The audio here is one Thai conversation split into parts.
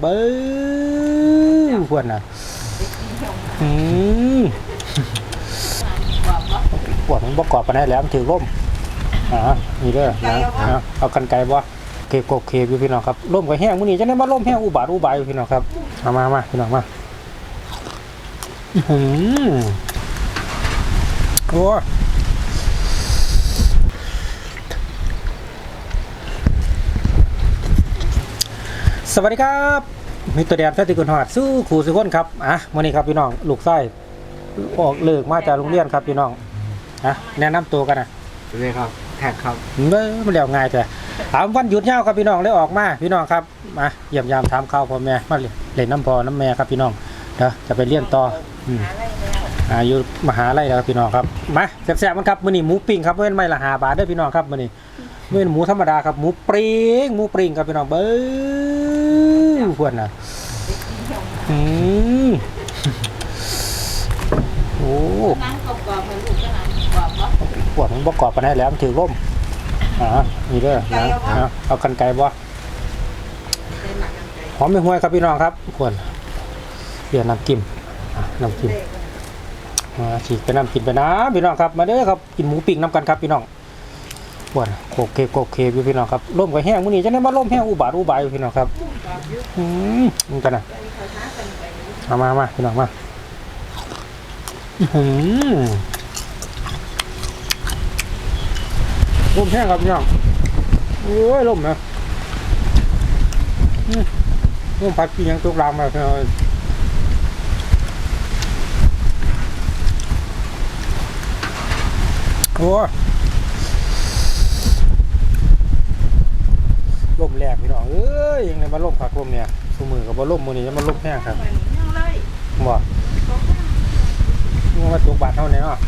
เบ้อพวนนะอืมปวดมันประกอบกันได้แล้วมันถือร่มอ่านี่เด้อนะนะเอากันไกลบ่เก็บกบเคบอยู่พี่น้องครับร่มก็แห้งมื้อนี้จะได้มาร่มแห้งอุบาทอุบายอยู่พี่น้องครับเอามามาพี่น้องมาอื้อหือโอ้ สวัสดีครับมิตรแดนแฟติกุลหอดสู้ขู่สุคนครับอะวันนี้ครับพี่น้องลูกไส้ออกเลิกมาจากโรงเรียนครับพี่น้องอะแนะนำตัวกันนะนี่ครับแท็กครับเบ้อมันเรียวง่ายแต่ถามวันหยุดยาวครับพี่น้องได้ออกมาพี่น้องครับมาเยี่ยมยามถามข่าวพ่อแม่มาเล่นน้ำพอน้ำแม่ครับพี่น้องเดี๋ยวจะไปเรียนต่ออืมอาอยุมหาลัยแล้วครับพี่น้องครับมาแซ่บๆมันครับมื้อนี้หมูปิ้งครับเว้นไม่ละหาบาทเด้อพี่น้องครับมื้อนี้เว้นหมูธรรมดาครับหมูปริงหมูปริงครับพี่น้องเบ้อ พวนน่ะอืมโอ้นั่งกรอบๆเหมือนลูกก็นั่งกรอบวะปวดมันประกอบกันได้แล้วมันถือร่มอ่านี่เด้อนะนะเอากันไกลบ่เป็นหนักกันใจหอมไม่ห่วยครับพี่น้องครับปวดเดี๋ยวน้ำกิมอะน้ำกิมอ่าฉีกไปน้ำกินไปนะพี่น้องครับ มาเด้อครับกินหมูปิ้งน้ำกันครับพี่น้อง ปวดโคเคโคเคอยู่พี่น้องครับร่มก็แห้งมื้อนี้จะได้มาร่มแห้งอุบาทอุบายอยู่พี่น้องครับอืมมันกันนะเอามามาพี่น้องมาอือหือลมแห้งครับพี่น้องโอ้ยลมนะอืมพัดกินยังตกรามมาพี่น้องโอ้ ล่มแรกพี่น้องเอ้ยยังไงมาล่มผักล่มเนี่ยชูมือกับว่าล่มมือนี้จะมาล่มแห้งครับยังเลยบ่นี่มาตกบาทเท่านี้เนาะ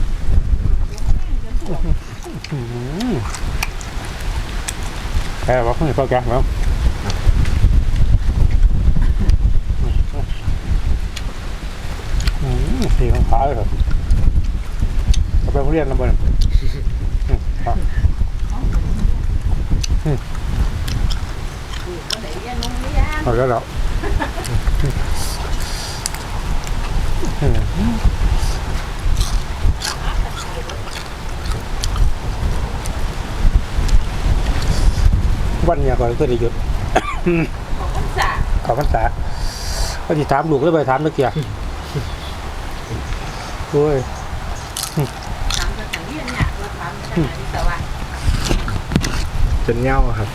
แค่ว่าเพิ่งเข้าแกงแล้วอืมสีของขาเลยครับไปโรงเรียนนะบ่นี่ยอืมครับ ก็ได้เรียน โรงเรียนเอาแล้วเหรออืมวันเนี้ยก่อนก็ได้หยุดของภาษาขอพรรษาก็ที่ถามลูกเลยไปถามตะเกียบโอ้ยถามกันเรียนเนี่ยเราถามกันแต่ว่าจนเหย้าครับ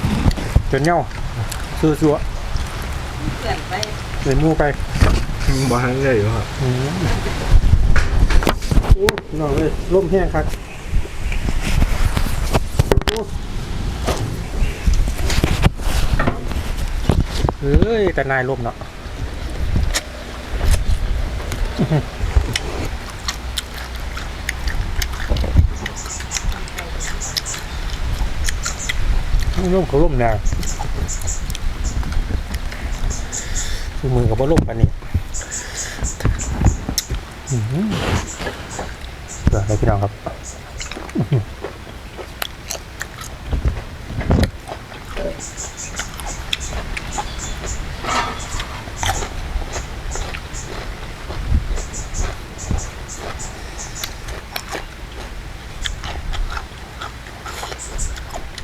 จนเน่าซัวซัว เกินไปๆเลยมูไปบ้านเลยอยู่ครับอืมโอ้น้องเลยร่มแห้งครับโอ้เฮ้ย แต่นายร่มเนาะร่มเขาร่มแนว คือมือกับว่าร่มอันนี้เดี๋ยวเลยพี่น้องครับอื้อหือ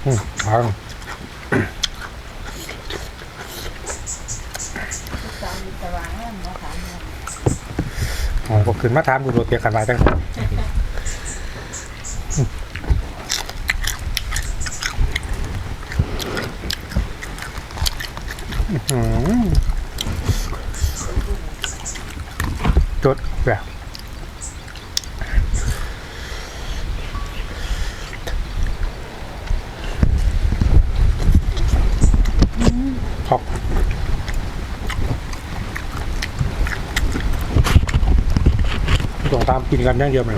อืมพัง ขึ้นมาถามดูโรเปียกันไว้ตั้งจดแบบ ต้องตามกินกันอย่างเดียวมัน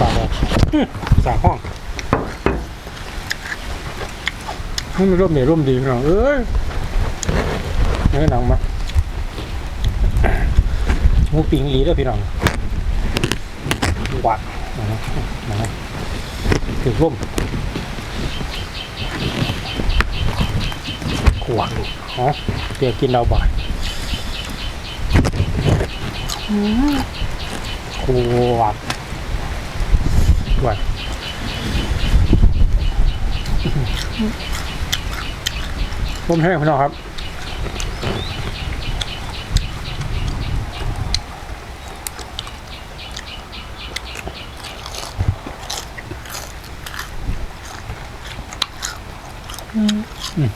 สาห้องสาห้องนี่มันร่มเดีร่มดีพี่น้องเอ้ยเนื้อหนังมา มูปิงอีหลีด้วยพี่น้องหวัดนะถือร่มขวดฮะเดี๋ยวกินเราบ่อยขวดขวดต้มแห้งพี่น้องครับ อืม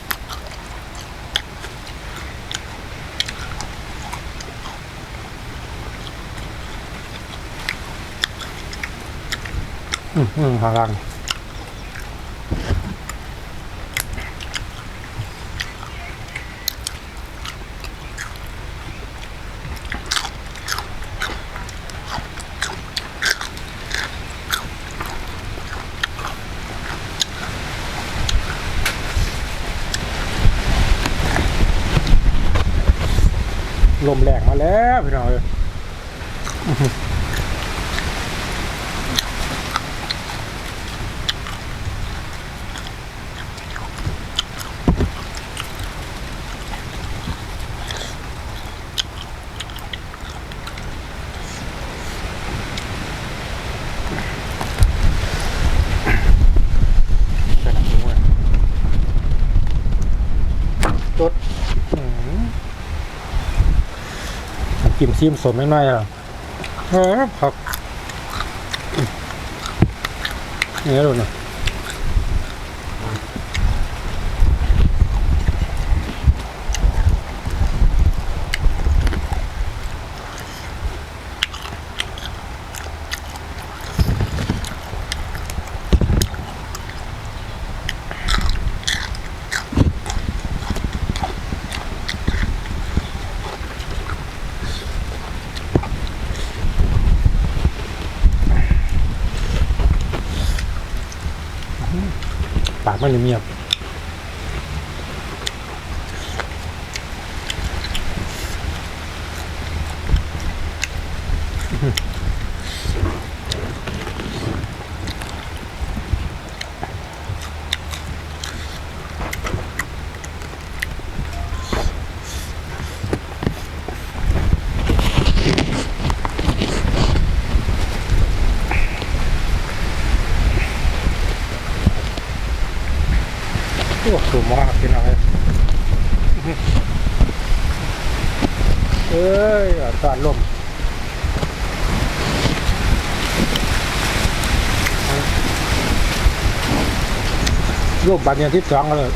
อืม มอืมหลมแรงมาแล้วพี่น้องเอ้ยอื้อหือใส่น้ำหมูเลยจดอื้อหือ กิมซีมสมไม่น่อยอะเออผักนี่ดูนะ ปากมันเงียบอืม สูงมากพี่น้องเอ้ยเอ้ยอากาศลมรูปบัตรเนี่ยที่สองเลย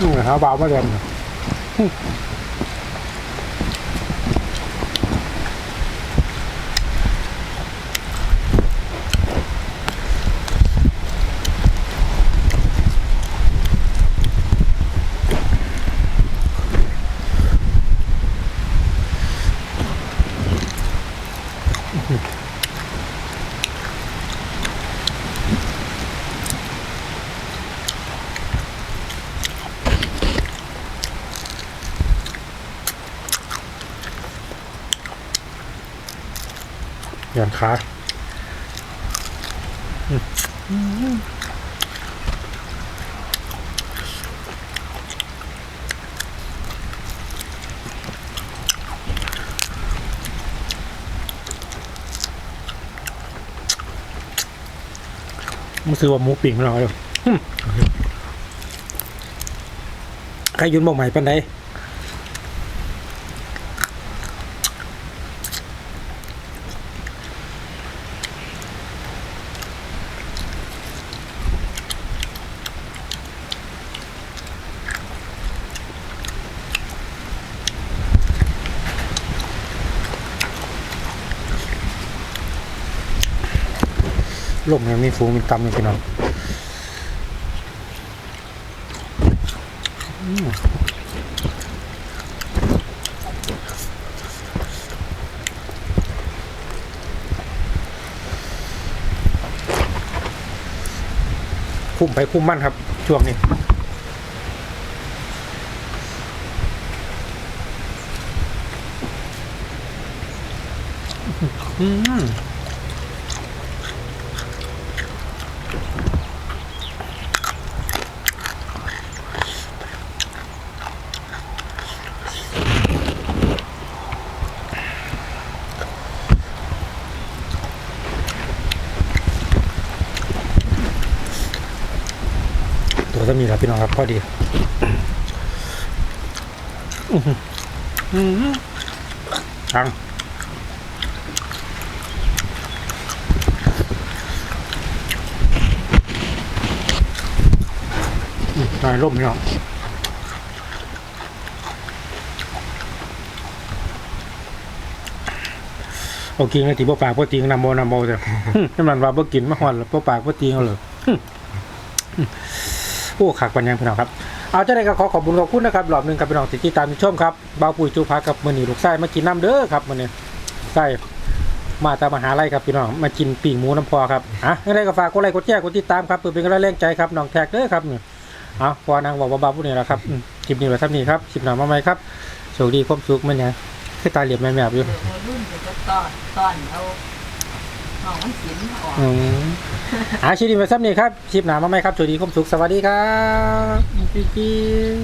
อืมหาบ่าวมาเรียน ยันขาอืมมันคือว่าหมูปิ่งเราเลยอืมใครยุ่นบอกใหม่ปันใด ลมยังมีฟูงมีตำอยู่พี่น้องอืมพุ่มไปพุ่มมั่นครับ ช่วงนี้อืม ตัวจะมีครับพี่น้องครับพอดีทังนายร่มพี่น้องโอเคไงที่บ่ปากบ่ติงนำโมนำโมจ้ะน้ำมันว่าบ่กินมาหอนแล้วบ่ปากบ่ติงเอาเลย โอ้ขักปัญญาพี่น้องครับเอาจะได้ก็ขอขอบคุณขอบคุณนะครับรอบหนึ่งกับพี่น้องที่ติดตามชมครับบ่าวปุ๋ยจูพากับมื้อนี้ลูกไส้มากินน้ำเด้อครับมื้อนี้ไส้มาตามมหาลัยครับพี่น้องมากินปีกหมูน้ำพอครับอะยังไงก็ฝากกดไลค์กดแชร์กดติดตามครับเพื่อเป็นกำลังแรงใจครับน้องแท็กเด้อครับนี่เอาพอนางบอกว่าบ้าพูดนี่แหละครับคลิปนี้ไว้ท่านี้ครับคลิปหน้ามาใหม่ครับโชคดีความสุขมันเนี่ยคือตาเหลียบแม่แมบอยู่รุ่นจะตอนตอนเอา หองมันสินออกอืมอาคลิปนี้ไว้เท่านี้ครับชีพหน้ามาไหมครับโชคดีความสุขสวัสดีครับปิ๊งปิ๊ง